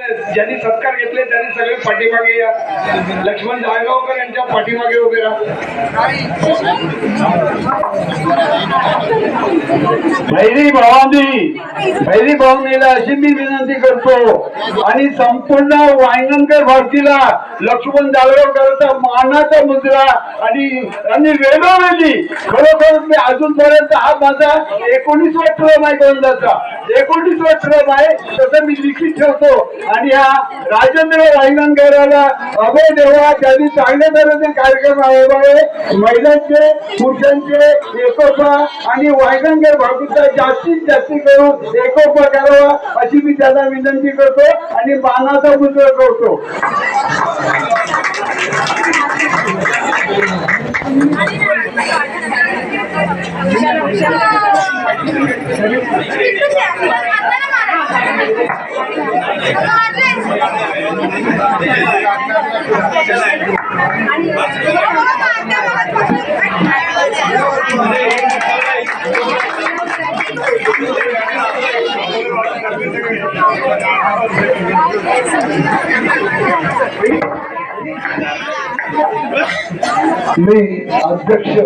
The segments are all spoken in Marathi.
ज्यांनी सत्कार घेतले त्यांनी सगळे पाठीमागे या लक्ष्मण जाळगावकर यांच्या पाठीमागे उभे राहा भैरी भावांनी भैरी भावनेला अशी मी विनंती करतो आणि संपूर्ण वायनंकर भारतीला लक्ष्मण जाळगावकरांचा मानाचा मुद्रा आणि आणि वेळोवेळी खरोखर मी अजूनपर्यंत हा माझा एकोणीसवा ट्रम आहे गोंदाचा एकोणीसवा ट्रम आहे तसं मी लिखित ठेवतो. आणि या राजेंद्र वायनंकराला अभय देवा त्यांनी चांगल्या तऱ्हेचे कार्यक्रम राबवावे महिलांचे पुरुषांचे एकोपा आणि वायगंगर भागीचा जास्तीत जास्त करून एकोपा करावा अशी मी त्यांना विनंती करतो आणि मानाचा मुद्रा करतो. मी अध्यक्ष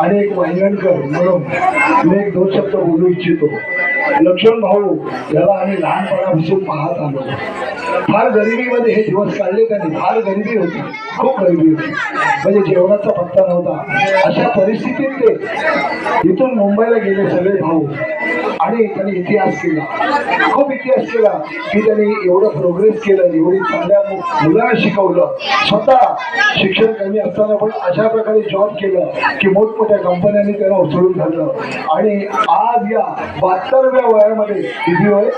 आणि एक म्हणून मी एक दोन शब्द बोलू इच्छितो. लक्ष्मण भाऊ याला आम्ही लहानपणापासून पाहत आलो. फार गरिबीमध्ये हे दिवस काढले त्यांनी फार गरिबी होती. खूप गरिबी होती. म्हणजे जेवणाचा पत्ता नव्हता. अशा परिस्थितीत ते इथून मुंबईला गेले सगळे भाऊ. आणि त्यांनी इतिहास केला. खूप इतिहास केला की त्याने एवढं प्रोग्रेस केलं एवढी चांगल्या मुलांना शिकवलं. स्वतः शिक्षण कमी असताना पण अशा प्रकारे जॉब केलं की मोठमोठ्या कंपन्यांनी त्याला उचलून झालं आणि आज या बहात्तरव्या वयामध्ये किती वय?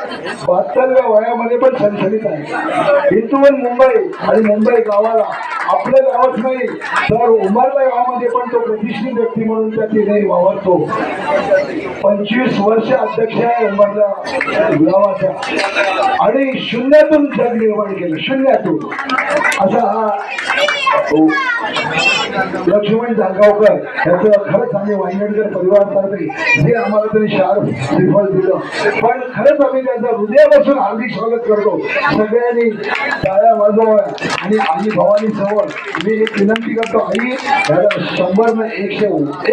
बहात्तरव्या वयामध्ये पण सणसणीत आहे. इथून मुंबई आणि मुंबई गावाला आपल्या गावात नाही तर उमरला गावामध्ये पण तो प्रतिष्ठित व्यक्ती म्हणून त्या तिने वावरतो. पंचवीस वर्ष अध्यक्ष आहे गावाचा आणि शून्यातून जग निर्माण केलं शून्यातून. असा हा लक्ष्मण जागावकर याचं खरंच आम्ही वांगणकर परिवारातर्फे जे आम्हाला त्यांनी शार श्रीफळ दिलं. पण खरंच आम्ही त्यांचं हृदयापासून हार्दिक स्वागत करतो. सगळ्यांनी टाळ्या वाजवाव्या आणि आई भवानी समोर मी एक विनंती करतो आई शंभर न एकशे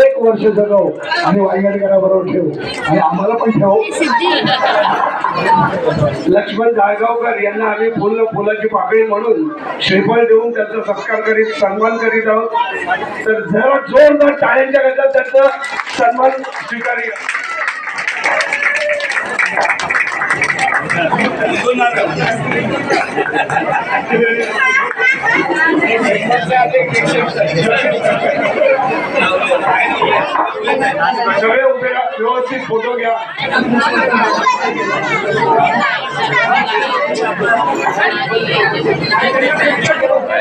एक वर्ष जगव आणि वांगणकराबरोबर ठेवू. आणि आम्हाला पण ठेव लक्ष्मण जाळगावकर यांना आम्ही फुल फुलाची पाकळी म्हणून श्रीफळ देऊन त्यांचा सत्कार करीत सन्मान करीत आहोत. तर जरा जोरदार टाळ्यांच्या गटात त्यांचा सन्मान स्वीकारूया. सगळे उभे व्यवस्थित फोटो घ्या. व्हिडिओ घ्या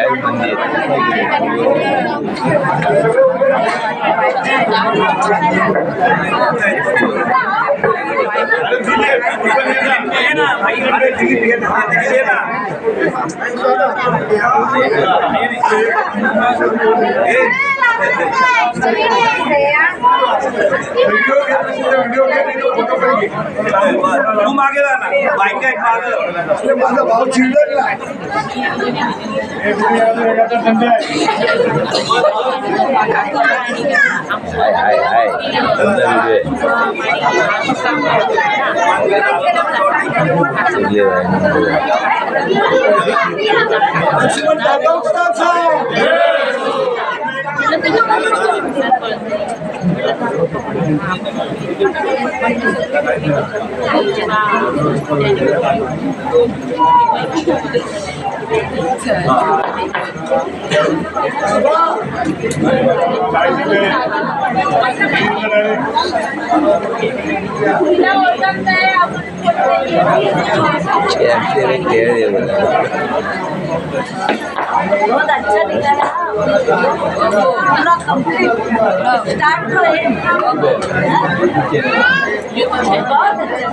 व्हिडिओ घ्या नाही तर फोटो पण घे तू मागे जा ना बाईक आहे मागं माझा भाव चिडला हाय हाय हाय Yeah. बहुत अच्छा दिखा पूरा कंप्लीट स्टार्ट तो है बहुत अच्छा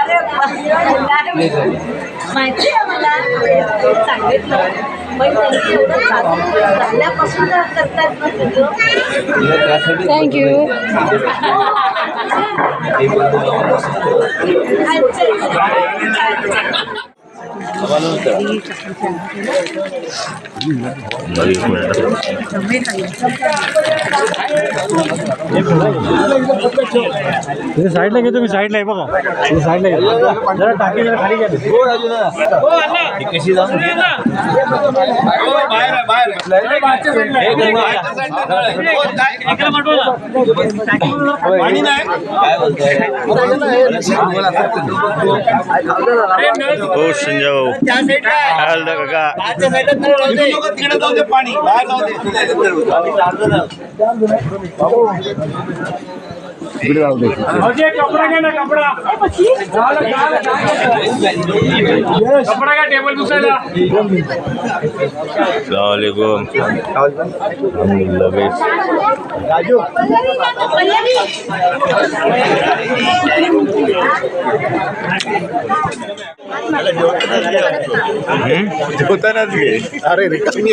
अरे वा. माहिती आहे मला सांगितलं पण त्यांनी एवढं चालू झाल्यापासून जर करतात ना तुझं थँक्यू साईडला घेतो मी साईडला आहे बघा. तुम्ही साईडला जरा टाकी जरा खाली घ्या. कशी जाऊन घे ना हो, बाहेर आहे, बाहेर आहे. बाहेरच्या साईडला पाणी नाही काय बोलतोय हो संजय काका तिकडे जाऊ दे पाणी. बाहेर जाऊ दे. कपडा घ्या ना कपडा. कपडा घ्या टेबल सलामकुम होतानाच घे. अरे रिकामी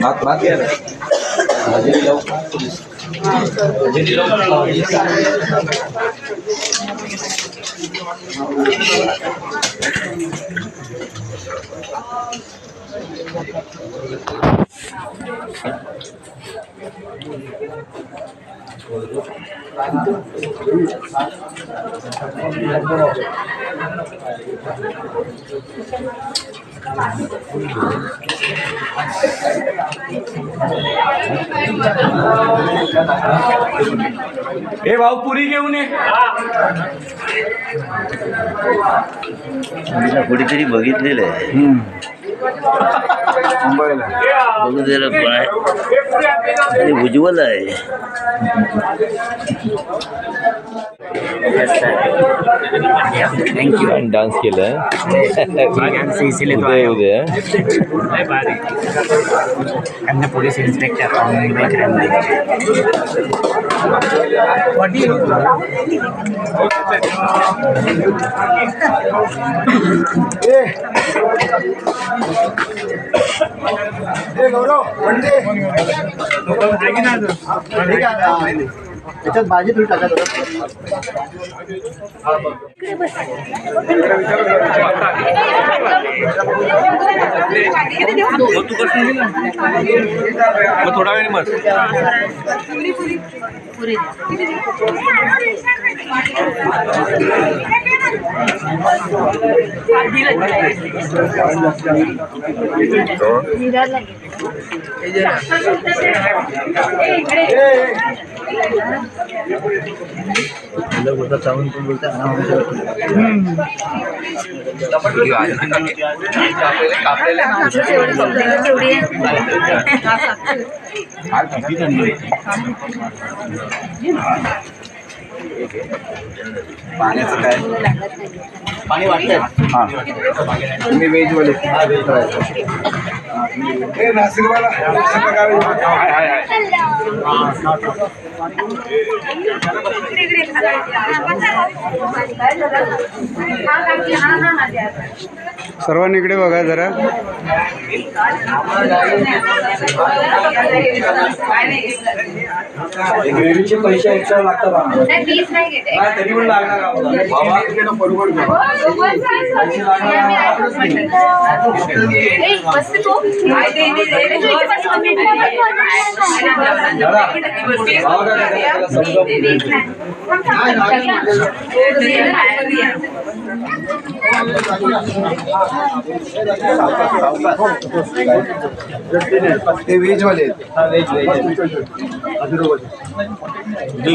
mat mat ya, Jadi low Jadi Thank you. हे भाऊ पुरी घेऊन ये कुठेतरी बघितलेलं आहे बघू जरा काय आणि उज्ज्वल आहे थँक्यू डान्स केलाय उदय उदय पोलीस इन्स्पेक्टर त्याच्यात भाजी तुम्ही टाका मग थोडा वेळ করে बोलता चावल को बोलता है ना पाण्याचं काय? पाणी वाटतंय हा तुम्ही व्हेज वाले हे नाशिकवाला? हाय हाय हाय सर्वांनी इकडे बघा जरा ग्रेव्हीचे पैसे एक्स्ट्रा लागतात आम्हाला. तरी पण लागणार आम्हाला. परवडतं. ते व्हेज वाले मी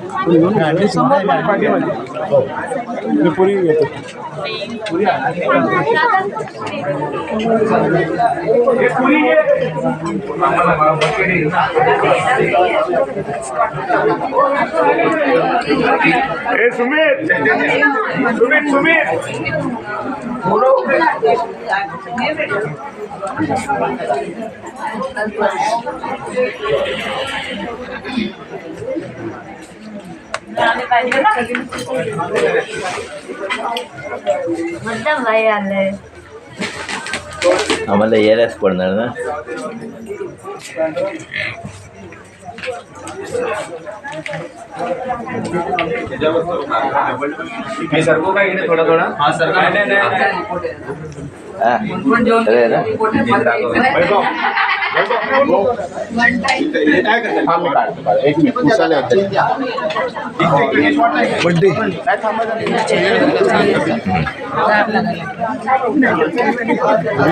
येतो हे पुरी हे सुमित सुमित सुमित मतलब भाई आलंय आम्हाला यायलाच पडणार ना. मी काय थोडा थोडा हा सर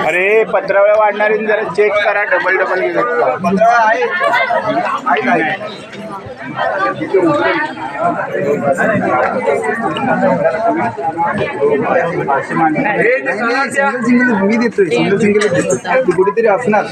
अरे अरे पत्रावळ्या वाढणारी जरा चेक करा डबल डबल मी देतोय सिंगल सिंगल देतो ती कुठेतरी असणार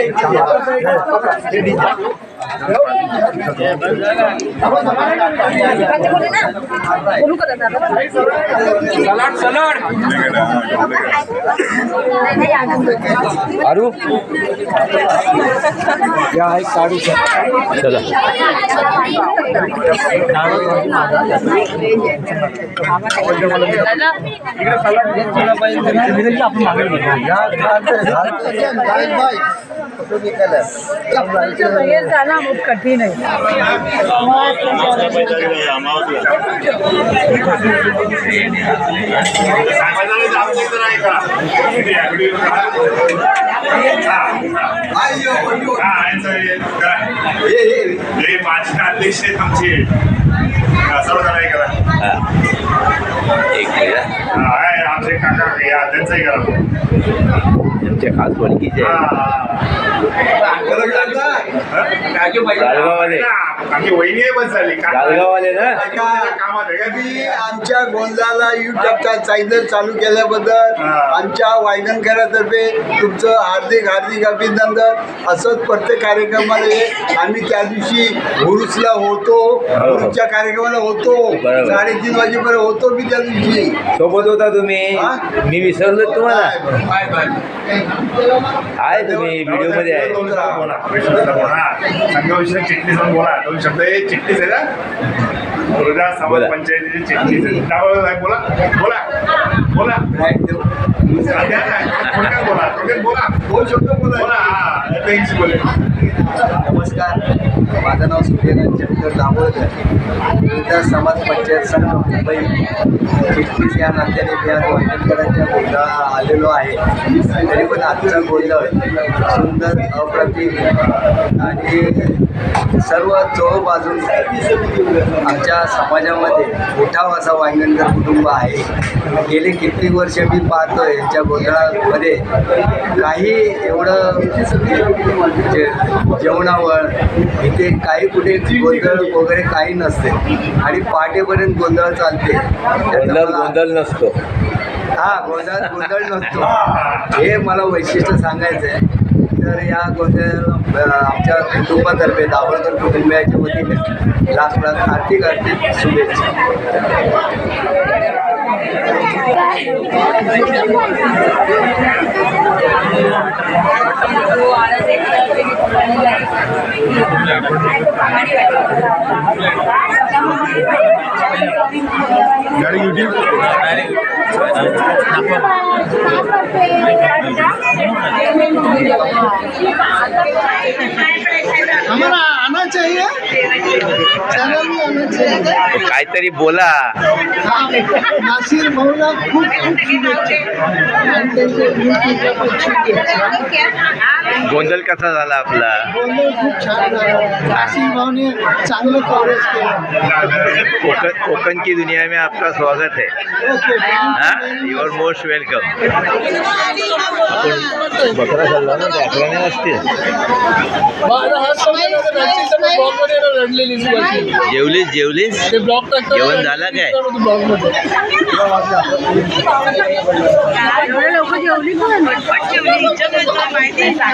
Thank you. आरू? या एक काढू चला. आपण जाना बहुत आहे हे माझे अध्यक्ष आहेत आमचे सर्व हे करा. एक हा. हा, आमचे काका या त्यांचंही करा आमच्या खास ओळखीचे आहे गालगाववाले. आमची वहिनी आहे बस झाली. का- गालगाववाले ना? कामात आहे का ती? मी आमच्या युट्यूबचा चॅनल चालू केल्याबद्दल हा. आमच्या वायगणकरातर्फे तुमचं हार्दिक हार्दिक अभिनंदन. असंच प्रत्येक कार्यक्रमाला. आम्ही त्या दिवशी हुरुसला होतो. हुरुसच्या कार्यक्रमाला होतो. साडेतीन वाजेपर्यंत होतो मी त्या दिवशी. सोबत होता तुम्ही. हा? मी विसरलो तुम्हाला. बाय बाय आहे तुम्ही व्हिडिओमध्ये आहे. दोन बोला. विश्वासला बोला संघविषयक चिटणीस म्हणून बोला दोन शब्द हे चिटणीस आहे. ना वृद्धा समाज बोला. पंचायतीची चिटणीस आहे त्यावर बोला बोला बोला हा, द्या थोडक्यात बोला थोडक्यात बोला दोन शब्द बोला बोला हा बोले नमस्कार माझं नाव सूर्यकांत चंद्र दाभोळकर विविध समाज पंचायत संघ मुंबई चिठ्ठीस या नात्याने मी आज वाटेकरांच्या गोंधळा आलेलो आहे. तरी पण आजचं गोंधळ सुंदर अप्रतिम. आणि सर्व चोळ आमच्या समाजामध्ये उठाव असा वांगणकर कुटुंब आहे. गेले कित्येक वर्ष मी पाहतो यांच्या गोंधळामध्ये काही एवढं जे जेवणावर इथे काही कुठे गोंधळ वगैरे काही नसते. आणि पहाटेपर्यंत गोंधळ चालते. गोंधळ नसतो. हा गोंधळ गोंधळ नसतो. हे मला वैशिष्ट्य सांगायचं आहे तर या गोंधळ आमच्या कुटुंबातर्फे दाभोळकर कुटुंबियाच्या वतीने लाख लाख आर्थिक आर्थिक शुभेच्छा. हमारा आना चाहिए चैनल में आना चाहिए। काहीतरी बोला। हाँ नासिर भाऊला खूप खूप शुभेच्छा आणि त्यांचे यूट्यूबला पण शुभेच्छा गोंधळ कसा झाला आपला? बोलणं खूप छान झालं. चांगलं कव्हरेज केलं. कोकण कोकण की दुनिया में आपका स्वागत है। हा? यू आर मोस्ट वेलकम आपण बकरा खाल्ला ना ते अकरा नाही वाजतील रडलेली जेवलीस जेवलीस? जेवण झालं काय? जेवली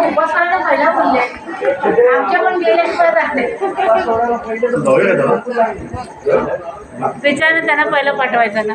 उपासनाला पहिला बोलले आमच्या पण विचार त्यांना पहिलं पाठवायचं ना.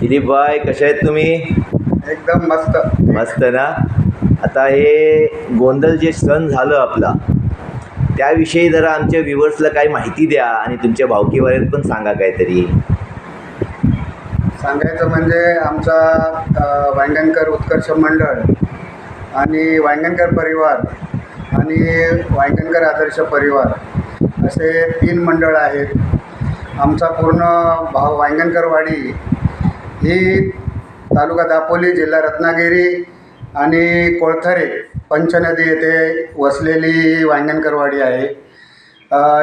दिलीप भाई कसे आहेत तुम्ही? एकदम मस्त. मस्त ना? आता हे गोंधळ जे सण झालं आपला त्याविषयी जरा आमच्या व्ह्युअर्सला काही माहिती द्या आणि तुमच्या भावकीवाऱ्यात पण सांगा काहीतरी. सांगायचं म्हणजे आमचा वांगणकर उत्कर्ष मंडळ आणि वांगणकर परिवार आणि वांगणकर आदर्श परिवार असे तीन मंडळ आहेत. आमचा पूर्ण भाव वांगणकरवाडी ही तालुका दापोली जिल्हा रत्नागिरी आणि कोळथरे पंचनदी येथे वसलेली वांगणकरवाडी आहे.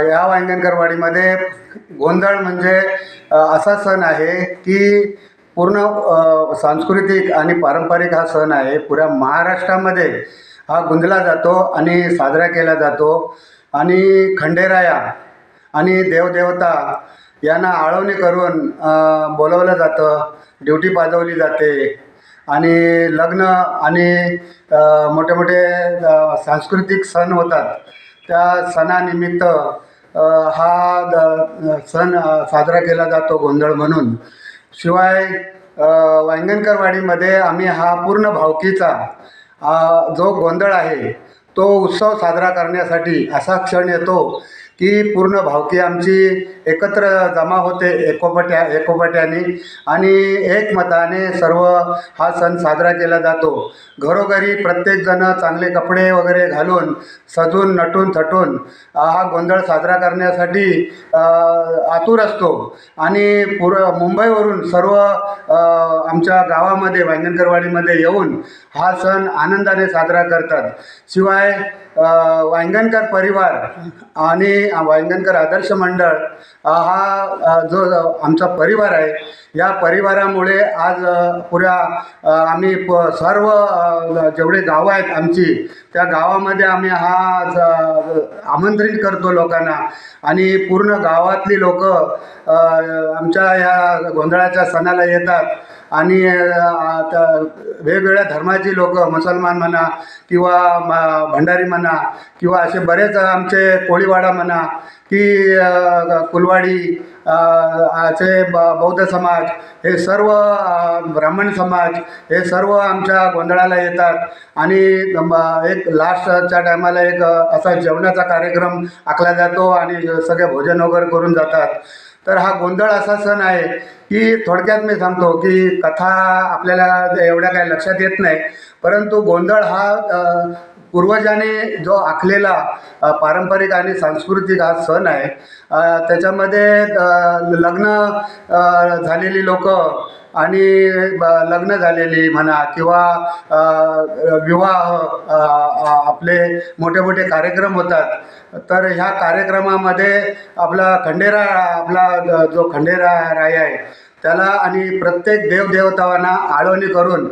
या वांगणकरवाडीमध्ये गोंधळ म्हणजे असा सण आहे की पूर्ण सांस्कृतिक आणि पारंपरिक हा सण आहे. पुऱ्या महाराष्ट्रामध्ये हा गुंजला जातो आणि साजरा केला जातो. आणि खंडेराया आणि देवदेवता यांना आळवणी करून बोलवलं जातं ड्युटी पाजवली जाते. आणि लग्न आणि मोठे मोठे सांस्कृतिक सण होतात. त्या सणानिमित्त हा द सण साजरा केला जातो गोंधळ म्हणून. शिवाय वांगणकरवाडीमध्ये आम्ही हा पूर्ण भावकीचा जो गोंधळ आहे तो उत्सव साजरा करण्यासाठी असा क्षण येतो की पूर्ण भावकी आमची एकत्र जमा होते एकोपट्या एकोपट्याने. आणि एकमताने सर्व हा सण साजरा केला जातो. घरोघरी प्रत्येकजण चांगले कपडे वगैरे घालून सजून नटून थटून हा गोंधळ साजरा करण्यासाठी आतुर असतो. आणि पुर मुंबईवरून सर्व आमच्या गावामध्ये वांगणकरवाडीमध्ये येऊन हा सण आनंदाने साजरा करतात. शिवाय वांगणकर परिवार आणि वांगणकर आदर्श मंडळ हा जो आमचा परिवार आहे या परिवारामुळे आज पुऱ्या आम्ही प सर्व जेवढे गावं आहेत आमची त्या गावामध्ये आम्ही हा आमंत्रित करतो लोकांना. आणि पूर्ण गावातली लोक आमच्या या गोंधळाच्या सणाला येतात. आणि आता वेगवेगळ्या धर्माची लोक मुसलमान म्हणा किंवा म- भंडारी म्हणा किंवा असे बरेच आमचे कोळीवाडा म्हणा की कुलवाडी असे ब- बौद्ध समाज हे सर्व ब्राह्मण समाज हे सर्व आमच्या गोंधळाला येतात. आणि एक लास्टच्या टायमाला एक असा जेवणाचा कार्यक्रम आखला जातो आणि सगळे भोजन वगैरे करून जातात. तर हा गोंधळ असा सण आहे की थोडक्यात मी सांगतो की कथा आपल्याला एवढ्या काही लक्षात येत नाही. परंतु गोंधळ हा पूर्वजाने जो आखलेला पारंपरिक आणि सांस्कृतिक हा सण आहे त्याच्यामध्ये लग्न झालेली लोक आणि लग्न झालेली म्हणा किंवा विवाह आपले मोठे मोठे कार्यक्रम होतात. तर ह्या कार्यक्रमामध्ये आपला खंडेरा आपला जो खंडेरा राय आहे त्याला आणि प्रत्येक देवदेवतांना आळवणी करून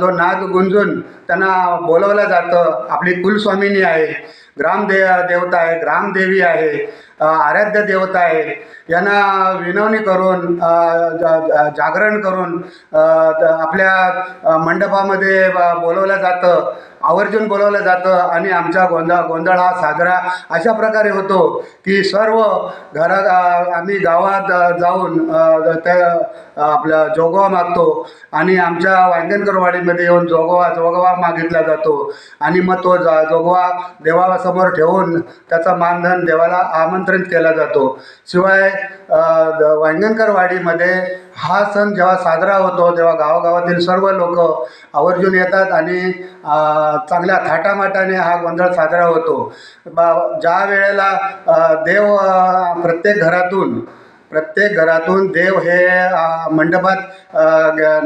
जो नाद गुंजून त्यांना बोलवलं जातं आपली कुलस्वामिनी आहे. ग्रामदे देवता आहे ग्रामदेवी आहे आराध्य देवता आहे. यांना विनवणी करून जा- जागरण करून आपल्या मंडपामध्ये बोलवलं जातं. आवर्जून बोलवलं जातं आणि आमचा गोंधळ गोंधळ हा साजरा अशा प्रकारे होतो की सर्व घरा आम्ही गावात जाऊन त्या आपला जोगवा मागतो आणि आमच्या वांगणकरवाडीमध्ये येऊन जोगवा जोगवा मागितला जातो. आणि मग तो जा जोगवा देवासमोर ठेवून त्याचा मानधन देवाला आमंत्रित केला जातो. शिवाय वांगणकरवाडीमध्ये हा सण जेव्हा साजरा होतो तेव्हा गावागावातील सर्व लोक आवर्जून येतात आणि चांगल्या थाटामाटाने हा गोंधळ साजरा होतो. बा- ज्या वेळेला देव प्रत्येक घरातून प्रत्येक घरातून देव हे मंडपात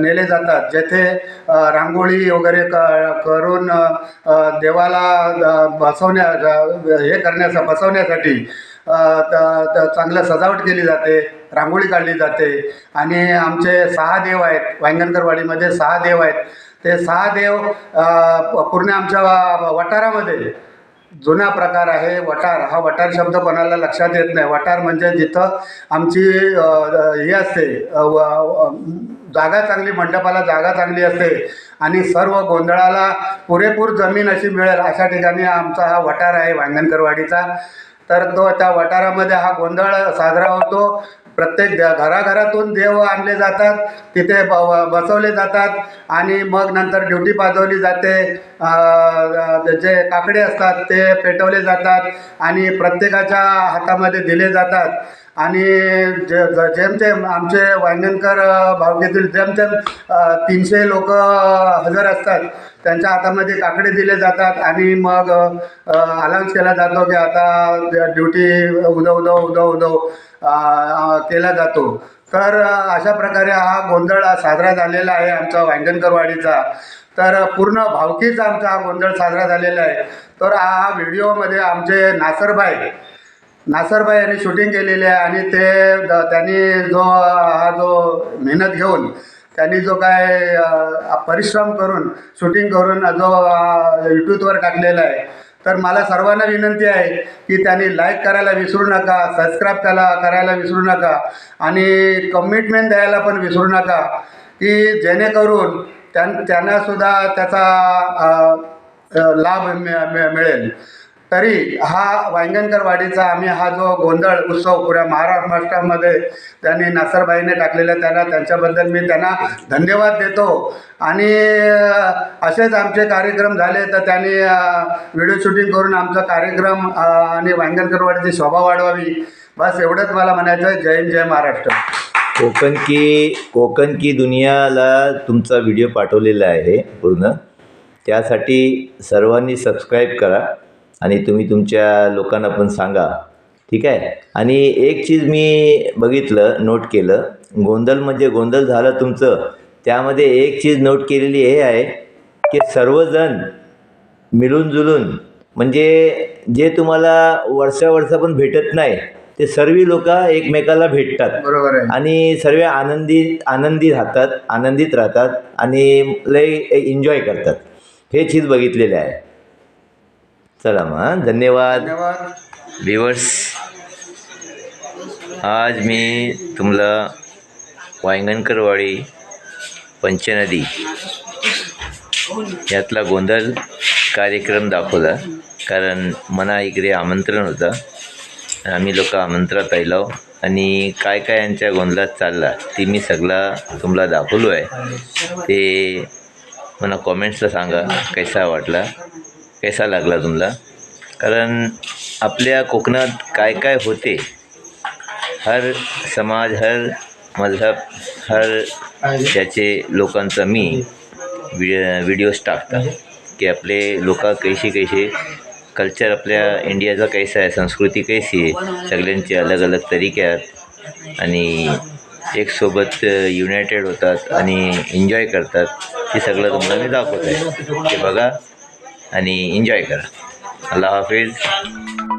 नेले जातात. जेथे रांगोळी वगैरे क करून देवाला बसवण्या हे करण्याचा बसवण्यासाठी त- चांगलं सजावट केली जाते रांगोळी काढली जाते. आणि आमचे सहा देव आहेत वांगणकरवाडीमध्ये सहा देव आहेत. ते सहा देव प- पूर्ण आमच्या वटारामध्ये जुना प्रकार आहे वटार. हा वटार शब्द कोणाला लक्षात येत नाही. वटार म्हणजे जिथं आमची हे असते जागा चांगली मंडपाला जागा चांगली असते आणि सर्व गोंधळाला पुरेपूर जमीन अशी मिळेल अशा ठिकाणी आमचा हा वटार आहे वांगणकरवाडीचा. तर तो त्या वटारामध्ये हा गोंधळ साजरा होतो. प्रत्येक घ- घराघरातून देव आणले जातात तिथे ब बसवले जातात आणि मग नंतर ड्युटी पाजवली जाते. जे काकडे असतात ते पेटवले जातात आणि प्रत्येकाच्या हातामध्ये दिले जातात. आणि जे जेमतेम आमचे वांगणकर अ, जेमतेम तीनशे लोक हजर असतात. त्यांच्या हातामध्ये काकडे दिले जातात आणि मग अनाऊन्स केला जातो की आता ड्युटी उदव उदव उदव उदव केला जातो. तर अशा प्रकारे हा गोंधळ साजरा झालेला आहे आमचा वांगणकरवाडीचा तर पूर्ण भावकीचा आमचा हा गोंधळ साजरा झालेला आहे. तर हा व्हिडिओमध्ये आमचे नासरबाई नासरबाई यांनी शूटिंग केलेली आहे आणि ते द- त्यांनी जो हा जो मेहनत घेऊन त्यांनी जो काय परिश्रम करून शूटिंग करून जो यूट्यूबवर टाकलेला आहे. तर मला सर्वांना विनंती आहे की त्यांनी लाईक करायला विसरू नका सबस्क्राईब करा करायला विसरू नका आणि कमिटमेंट द्यायला पण विसरू नका की जेणेकरून त्यां त्यांनासुद्धा त्याचा लाभ मिळ- मिळेल. तरी हा वांगणकरवाडीचा आम्ही हा जो गोंधळ उत्सव पुऱ्या महाराष्ट्रामध्ये त्यांनी नासरबाईने टाकलेला त्यांना त्यांच्याबद्दल मी त्यांना धन्यवाद देतो. आणि असेच आमचे कार्यक्रम झाले तर त्यांनी व्हिडिओ शूटिंग करून आमचा कार्यक्रम आणि वांगणकरवाडीची शोभा वाढवावी. बस एवढंच मला म्हणायचं आहे. जय हिंद जय महाराष्ट्र. कोकण की कोकण की दुनियाला तुमचा व्हिडिओ पाठवलेला आहे पूर्ण. त्यासाठी सर्वांनी सबस्क्राईब करा. आणि तुम्ही तुमच्या लोकांना पण सांगा. ठीक आहे? आणि एक चीज मी बघितलं नोट केलं. गोंधळ म्हणजे गोंधळ झालं तुमचं. त्यामध्ये एक चीज नोट केलेली हे आहे की सर्वजण मिळून जुळून म्हणजे जे तुम्हाला वर्षा वर्षा पण भेटत नाही ते सर्व लोक एकमेकाला भेटतात. बरोबर आहे. आणि सर्व आनंदी आनंदी राहतात आनंदित राहतात आणि लय एन्जॉय करतात. हे चीज बघितलेले आहे. चला मग. धन्यवाद. व्हिवर्स आज मी तुम्हाला वांगणकरवाडी पंचनदी यातला गोंधळ कार्यक्रम दाखवला. कारण मना इकडे आमंत्रण होतं. आम्ही लोक आमंत्रणात आलो आणि काय काय यांच्या गोंधळात चालला ते मी सगळा तुम्हाला दाखवलो आहे ते मला कॉमेंट्सला सांगा कैसा वाटला? कैसा लागला तुम्हाला कारण आपल्या कोकणात काय काय होते हर समाज हर मजहब हर त्याचे लोकांचा मी व्हिडिओज टाकता की आपले लोक कैसे कैसे कल्चर आपल्या इंडियाचा कैसा आहे संस्कृती कैसी आहे सगळ्यांचे अलग अलग तरीके आहेत आणि एकसोबत युनायटेड होतात आणि एन्जॉय करतात हे सगळं तुम्हाला मी दाखवत आहे ते बघा आणि एन्जॉय करा. अल्लाह हाफिज.